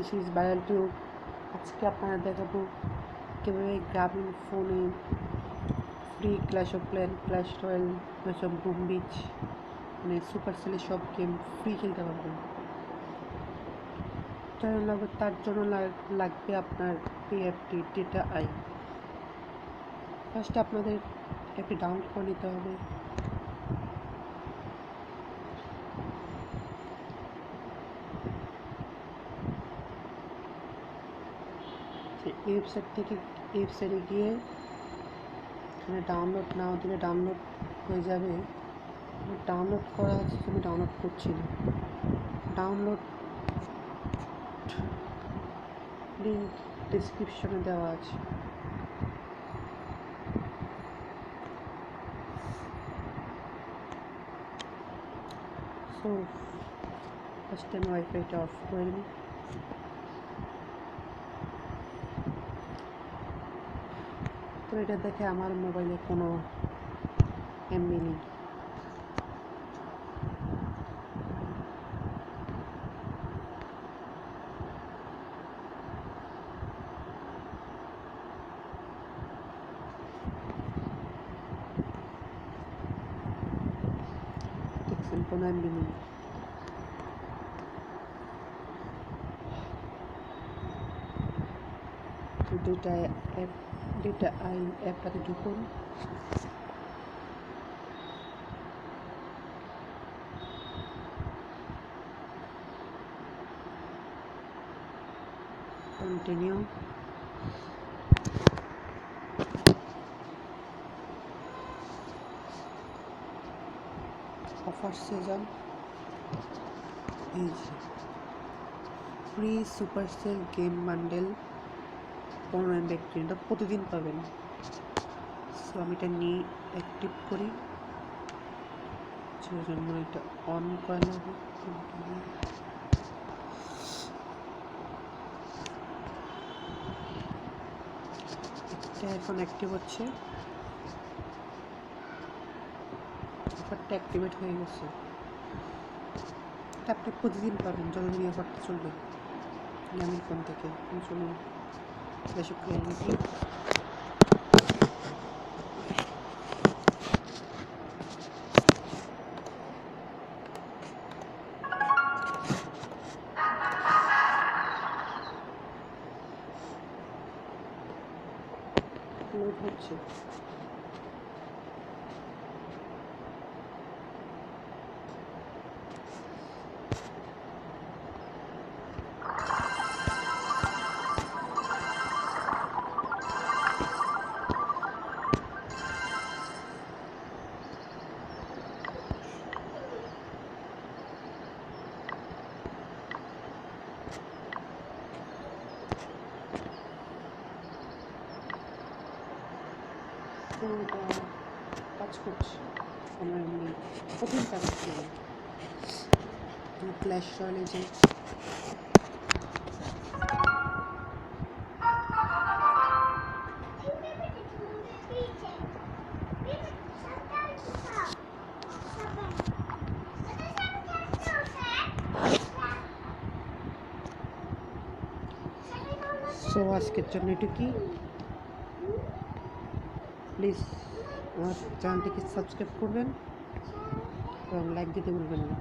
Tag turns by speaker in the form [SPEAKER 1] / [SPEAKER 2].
[SPEAKER 1] Is viral tube আজকে আপনারা দেখাবো কীভাবে গ্রামীণ ফোনে free Clash of Clans Clash Royale Clash of Boom Beach মানে সুপার সেলের সব গেম ফ্রি খেলতে পারবেন। তার জন্য লাগ- লাগবে আপনার পিএফটি ডেটা আই ফার্স্ট আপনাদের অ্যাপটি ডাউনলোড করে নিতে হবে। ওয়েবসাইট থেকে ওয়েবসাইটে গিয়ে এখানে ডাউনলোড নাও দিলে ডাউনলোড হয়ে যাবে। ডাউনলোড করা আছে আমি ডাউনলোড করছি না। ডাউনলোড লিঙ্ক ডিসক্রিপশনে দেওয়া আছে। সো ফার্স্ট আমি ওয়াইফাইটা অফ করে নিই তো এটা দেখে আমার মোবাইলে কোনো এমবি নেই। কোনো এমবি দুটা অ্যাপ দুটা আই অ্যাপটাতে ঢুকুন। কন্টিনিউ অফার সিজন এই free super sale game bundle পনেরো এমবি এটা প্রতিদিন পাবেন। সো আমি এটা নিয়ে অ্যাক্টিভ করি। সেজন্য এটা অন করে নেব এটা এখন অ্যাক্টিভ হচ্ছে। অফারটা অ্যাক্টিভেট হয়ে গেছে। আপনি প্রতিদিন পাবেন, যতদিন অফারটা চলবে। গ্রামীণ ফোন থেকে। চলুন। Deixa লোড হচ্ছে তো এটা কাজ করছে আমার এমনি প্রথম কাজ ছিল ক্ল্যাশ রয়্যালে যে সো আজকের জন্য এটুকুই প্লিজ আমার চ্যানেলটিকে সাবস্ক্রাইব করবেন এবং লাইক দিতে ভুলবেন না।